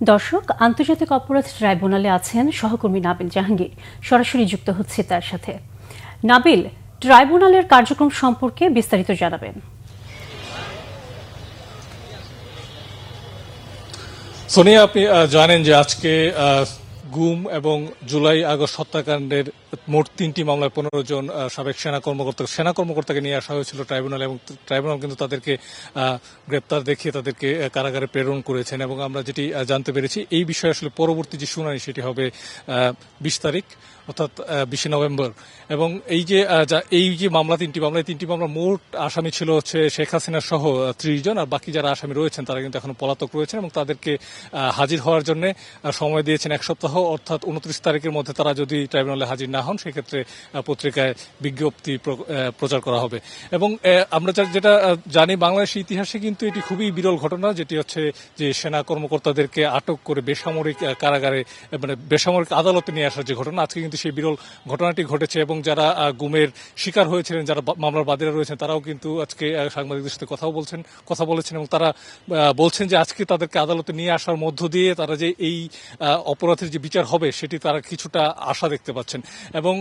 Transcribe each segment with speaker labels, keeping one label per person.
Speaker 1: দর্শক, আন্তর্জাতিক অপরাধ ট্রাইব্যুনালে আছেন সহকর্মী নাবিল জাহাঙ্গীর। সরাসরি যুক্ত হচ্ছে তার সাথে। নাবিল, ট্রাইব্যুনালের কার্যক্রম সম্পর্কে বিস্তারিত জানাবেন।
Speaker 2: সোনিয়া, আপনি জানেন যে আজকে গুম এবং জুলাই আগস্ট হত্যাকাণ্ডের মোট তিনটি মামলায় পনেরো জন সাবেক সেনা কর্মকর্তা, সেনা কর্মকর্তাকে নিয়ে আসা হয়েছিল ট্রাইব্যুনাল এবং ট্রাইব্যুনাল কিন্তু তাদেরকে গ্রেপ্তার দেখিয়ে তাদেরকে কারাগারে প্রেরণ করেছেন এবং আমরা যেটি জানতে পেরেছি, এই বিষয়ে আসলে পরবর্তী যে শুনানি সেটি হবে বিশ তারিখ, অর্থাৎ বিশে নভেম্বর। এবং এই যে এই যে মামলা, তিনটি মামলা, এই তিনটি মামলা মোট আসামি ছিল হচ্ছে শেখ হাসিনা সহ ত্রিশ জন, আর বাকি যারা আসামি রয়েছেন তারা কিন্তু এখন পলাতক রয়েছেন এবং তাদেরকে হাজির হওয়ার জন্য সময় দিয়েছেন এক সপ্তাহ, অর্থাৎ উনত্রিশ তারিখের মধ্যে তারা যদি ট্রাইব্যুনালে হাজির না হন, সেক্ষেত্রে পত্রিকায় বিজ্ঞপ্তি প্র- প্রচার করা হবে। এবং আমরা যেটা জানি বাংলাদেশের ইতিহাসে কিন্তু এটি খুবই বিরল ঘটনা, যেটি হচ্ছে যে সেনা কর্মকর্তাদেরকে আটক করে বেসামরিক কারাগারে মানে বেসামরিক আদালতে নিয়ে আসার যে ঘটনা, আজকে কিন্তু সেই বিরল ঘটনাটি ঘটেছে এবং যারা গুমের শিকার হয়েছিলেন, যারা মামলার বাদীরা রয়েছেন, তারাও কিন্তু আজকে সাংবাদিকদের সাথে কথাও বলছেন, কথা বলেছেন এবং তারা বলছেন যে আজকে তাদেরকে আদালতে নিয়ে আসার মধ্য দিয়ে তারা যে এই অপরাধের যে বিচার হবে, সেটি তারা কিছুটা আশা দেখতে পাচ্ছেন। এবং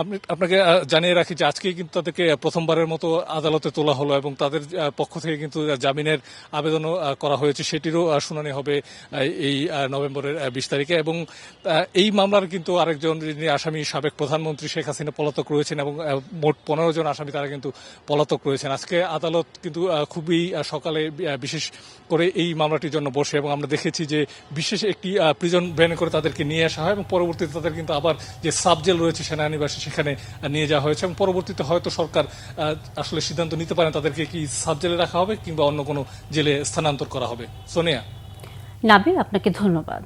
Speaker 2: আপনি, আপনাকে জানিয়ে রাখি যে আজকেই কিন্তু তাদেরকে প্রথমবারের মতো আদালতে তোলা হলো এবং তাদের পক্ষ থেকে কিন্তু জামিনের আবেদনও করা হয়েছে। সেটিরও শুনানি হবে এই নভেম্বরের বিশ তারিখে এবং এই মামলার কিন্তু আরেকজন যিনি আসামি, সাবেক প্রধানমন্ত্রী শেখ হাসিনা পলাতক রয়েছেন এবং মোট পনেরো জন আসামি তারা কিন্তু পলাতক রয়েছেন। আজকে আদালত কিন্তু খুবই সকালে বিশেষ করে এই মামলাটির জন্য বসে এবং আমরা দেখেছি যে বিশেষ একটি প্রিজন ভ্যানে করে তাদেরকে নিয়ে আসা হয় এবং পরবর্তীতে তাদের কিন্তু আবার যে সাবজেল রয়েছে সেনানিবাসে সেখানে নিয়ে যাওয়া হয়েছে এবং পরবর্তীতে হয়তো সরকার আসলে সিদ্ধান্ত নিতে পারেন তাদেরকে কি সাব জেলে রাখা হবে কিংবা অন্য কোনো জেলে স্থানান্তর করা হবে। সোনিয়া।
Speaker 1: নাবিল, আপনাকে ধন্যবাদ।